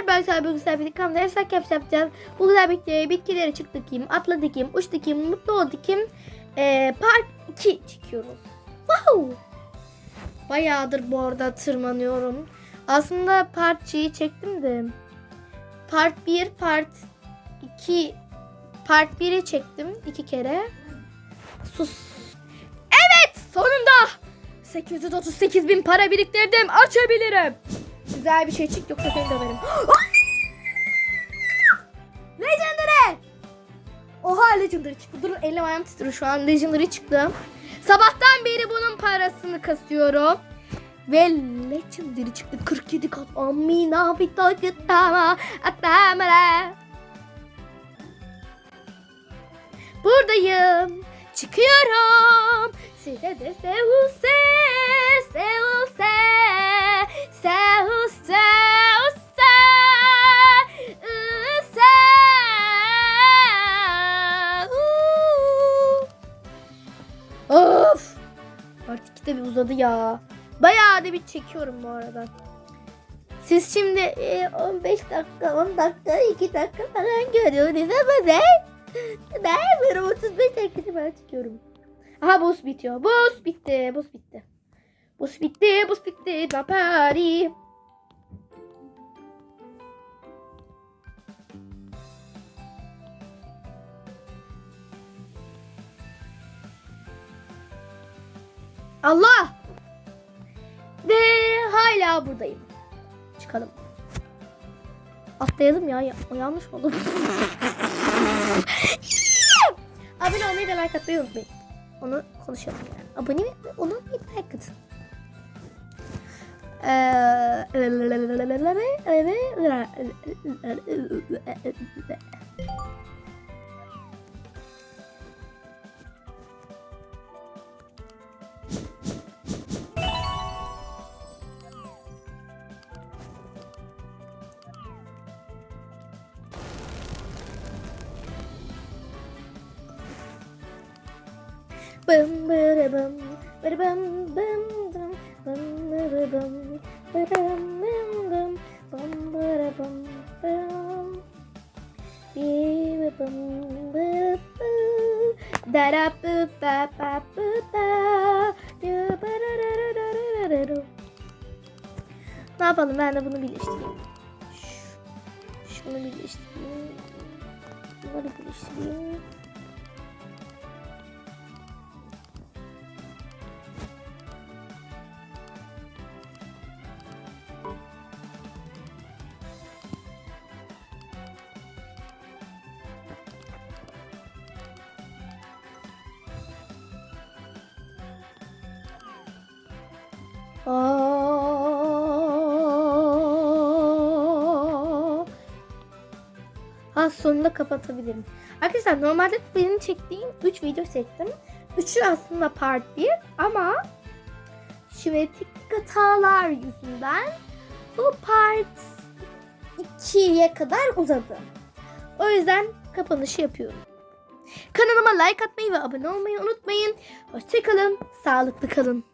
arkadaşlar ben bugün sizlerle birlikte kanalda yasak yapış yapacağız. Bu güzel birlikte bitkileri çıktı kim, atladı kim, uçtu kim, mutlu oldu kim. Ee, part 2 çekiyoruz. Wow! Bayağıdır bu arada tırmanıyorum. Aslında part 2'yi çektim de. Part 1, part 2, part 1'i çektim iki kere. Sus. Evet sonunda 838 bin para biriktirdim açabilirim. Güzel bir şey çık yoksa seni döverim. Legendary. Oha Legendary çıktı. Dur elim ayağım titriyor şu an. Legendary çıktı. Sabahtan beri bunun parasını kasıyorum. Ve Legendary çıktı. 47 kat. Amina fito gıttama atamara. Buradayım. Çıkıyorum. Size de sevuse, de bir uzadı ya. Bayağı da bir çekiyorum bu arada. Siz şimdi e, 15 dakika, 10 dakika, 2 dakika falan görüyorsunuz ama ne? Ben böyle 35 dakika falan çekiyorum. Aha buz bitiyor. Buz bitti. Buz bitti. Buz bitti. Buz bitti. Da Allah. Ve hala buradayım. Çıkalım. Atlayalım ya. ya yanlış oldu. Abone olmayı ve like atmayı unutmayın. Onu konuşalım yani. Abone ve onu like atın. Bım bırı bım bırı bım bım bım bım bırı bım bırım bım bım bım bırı bım bım bir bım bı bı dara bı ba ba bı ba dü ba ra ra ra ra ra ra ra. Ne yapalım ben de bunu birleştireyim. Şunu birleştireyim. Bunları birleştireyim. Aa. Ha sonunda kapatabilirim. Arkadaşlar normalde benim çektiğim 3 video çektim. Üçü aslında part 1 ama şimdi teknik hatalar yüzünden bu part 2'ye kadar uzadı. O yüzden kapanışı yapıyorum. Kanalıma like atmayı ve abone olmayı unutmayın. Hoşçakalın, sağlıklı kalın.